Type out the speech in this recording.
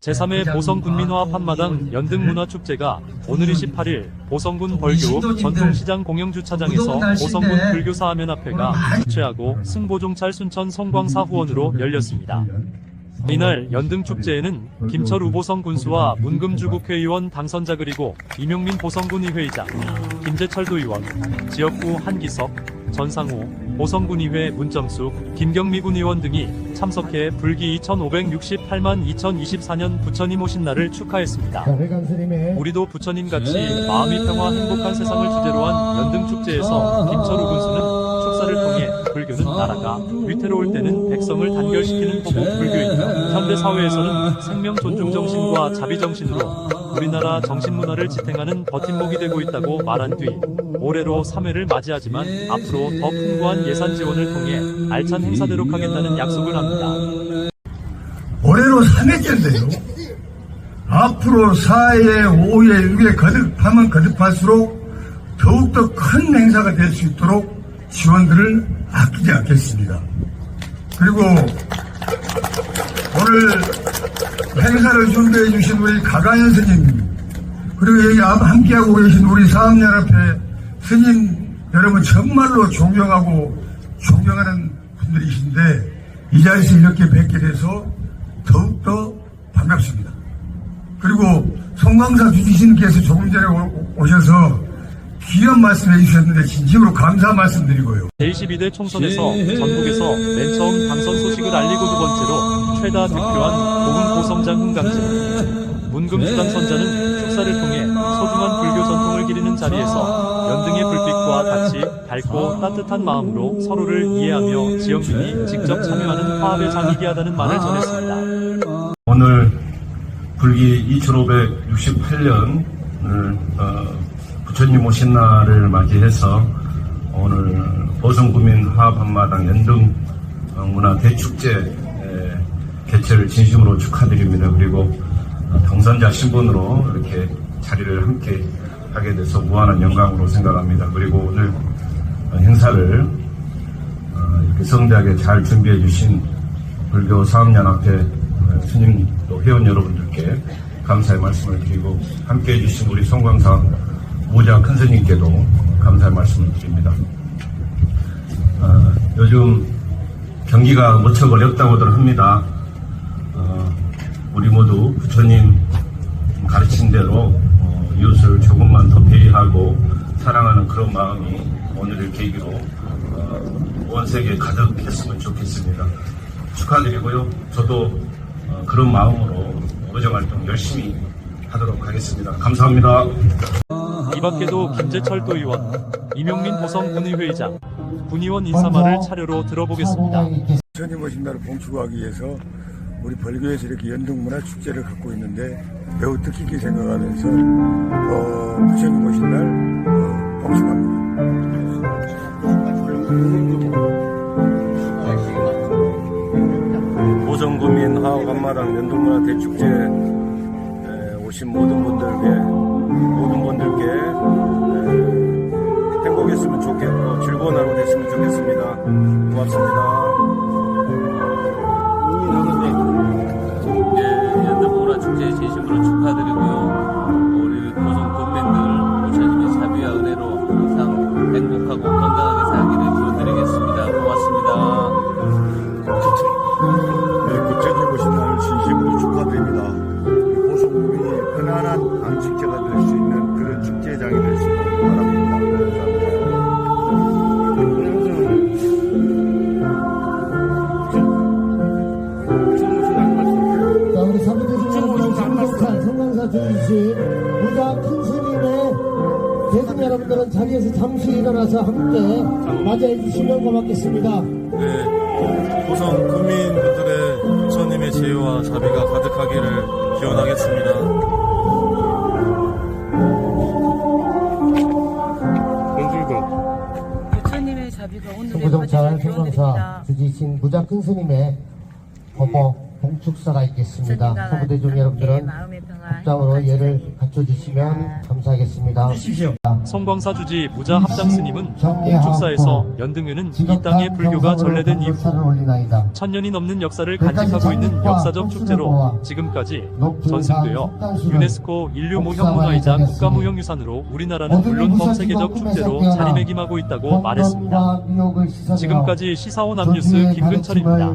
제3회 보성군민화합 한마당 연등문화축제가 오늘 28일 보성군 벌교 전통시장 공영주차장에서 보성군 불교사하면합회가 주최하고 승보종찰 순천 성광사 후원으로 열렸습니다. 이날 연등축제에는 김철 우 보성 군수와 문금주 국회의원 당선자 그리고 이명민 보성군 의회의장, 김재철 도의원, 지역구 한기석, 전상호, 보성군의회 문점숙, 김경미 군 의원 등이 참석해 불기 2568만 2024년 부처님 오신 날을 축하했습니다. 우리도 부처님같이 마음이 평화 행복한 세상을 주제로 한 연등축제에서 김철우 군수는 축사를 통해 불교는 나라가 위태로울 때는 백성을 단결시키는 호국 불교이며 현대 사회에서는 생명 존중 정신과 자비 정신으로 우리나라 정신 문화를 지탱하는 버팀목이 되고 있다고 말한 뒤 올해로 3회를 맞이하지만 앞으로 더 풍부한 예산 지원을 통해 알찬 행사대로 하겠다는 약속을 합니다. 올해로 3회째인데요. 앞으로 4회, 5회, 6회 거듭하면 거듭할수록 더욱더 큰 행사가 될 수 있도록 지원들을 아끼지 않겠습니다. 그리고 오늘 행사를 준비해 주신 우리 가가연 스님, 그리고 여기 앞 함께하고 계신 우리 사업연합회 스님 여러분 정말로 존경하고 존경하는 분들이신데 이 자리에서 이렇게 뵙게 돼서 더욱더 반갑습니다. 그리고 송강사 주지신께서 조금 전에 오- 오셔서 귀한 말씀 해 주셨는데 진심으로 감사 말씀드리고요. 제22대 총선에서 전국에서 맨 처음 당선 소식을 알리고 두 번째로 최다 득표한 고흥 고성장 흥강진 문금수당 선자는 축사를 통해 소중한 불교 전통을 기리는 자리에서 연등의 불빛과 같이 밝고 따뜻한 마음으로 서로를 이해하며 지역민이 직접 참여하는 화합의 장이기 하다는 말을 전했습니다. 오늘 불기 2568년을 어, 부처님 오신 날을 맞이해서 오늘 보성구민 화합 한마당 연등 어, 문화 대축제 에, 개최를 진심으로 축하드립니다. 그리고 어, 당선자 신분으로 이렇게 자리를 함께 하게 돼서 무한한 영광으로 생각합니다. 그리고 오늘 어, 행사를 어, 이렇게 성대하게 잘 준비해 주신 불교 사업연합회 어, 스님 또 회원 여러분들께 감사의 말씀을 드리고 함께 해주신 우리 송광사 모자 큰 스님께도 감사의 말씀을 드립니다. 어, 요즘 경기가 무척 어렵다고들 합니다. 어, 우리 모두 부처님 가르친 대로 어, 이웃을 조금만 더 배려하고 사랑하는 그런 마음이 오늘을 계기로 어, 온 세계에 가득했으면 좋겠습니다. 축하드리고요. 저도 어, 그런 마음으로 의정활동 열심히 하도록 하겠습니다. 감사합니다. 이 밖에도 김재철 도 의원, 이명민 보성 군의회의장, 군의원 인사말을 차례로 들어보겠습니다. 부처님 오신 날을 봉축하기 위해서 우리 벌교에서 이렇게 연등문화 축제를 갖고 있는데 매우 뜻깊게 생각하면서 어, 부처님 오신 날 어, 봉축합니다. 보성구민 화학 앞마당 연동문화 대축제에 오신 모든 분들께 안식제가 될 수 있는 그런 축제장이 될 수 있도록 바랍니다. 자, 우리 사무대중학교 신동산 성강사 주이신 부자 큰 스님의 대중 여러분들은 자리에서 잠시 일어나서 함께 맞이해 주시면 고맙겠습니다. 네, 고성 국민분들의 부처님의 지혜와 자비가 가득하기를 기원하겠습니다. 주지신 부자 큰 스님의 법어 봉축사가 있겠습니다. 사무대중 여러분들은 합장으로 행복한 예를 갖춰주시면 감사하겠습니다. 송광사 주지 무자 합장 스님은 공축사에서 연등회는 이 땅의 불교가 전래된 이후 천년이 넘는 역사를 간직하고 있는 역사적 축제로 지금까지 전승되어 유네스코 인류 무형문화이자 국가무형유산으로 우리나라는 물론 범세계적 축제로 자리매김하고 있다고 말했습니다. 지금까지 시사원 암뉴스 김근철입니다.